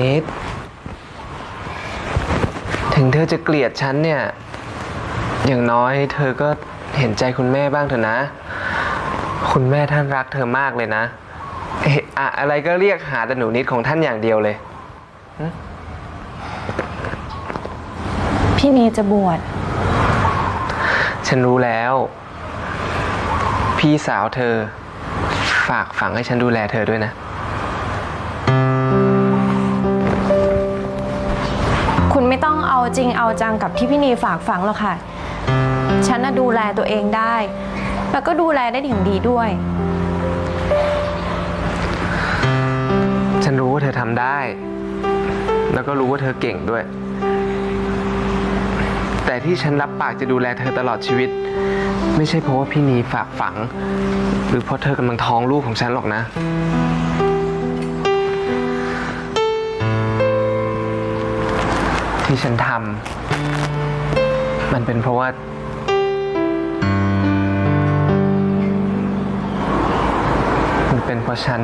นิด ถึงเธอจะเกลียดฉันเนี่ย อย่างน้อยเธอก็เห็นใจคุณแม่บ้างเถอะนะ คุณแม่ท่านรักเธอมากเลยนะ เอะอะอะไรก็เรียกหาแต่หนูนิดของท่านอย่างเดียวเลย พี่นีจะบวช ฉันรู้แล้ว พี่สาวเธอ ฝากฝังให้ฉันดูแลเธอด้วยนะ ไม่ต้องเอาจริงเอาจังกับที่พี่นีฝากฝังหรอกค่ะ ฉันน่ะดูแลตัวเองได้ แล้วก็ดูแลได้อย่างดีด้วย ฉันรู้ว่าเธอทำได้ แล้วก็รู้ว่าเธอเก่งด้วย แต่ที่ฉันรับปากจะดูแลเธอตลอดชีวิต ไม่ใช่เพราะว่าพี่นีฝากฝัง หรือเพราะเธอกำลังท้องลูกของฉันหรอกนะ ที่ฉันทำมันเป็นเพราะว่า มันเป็นเพราะฉัน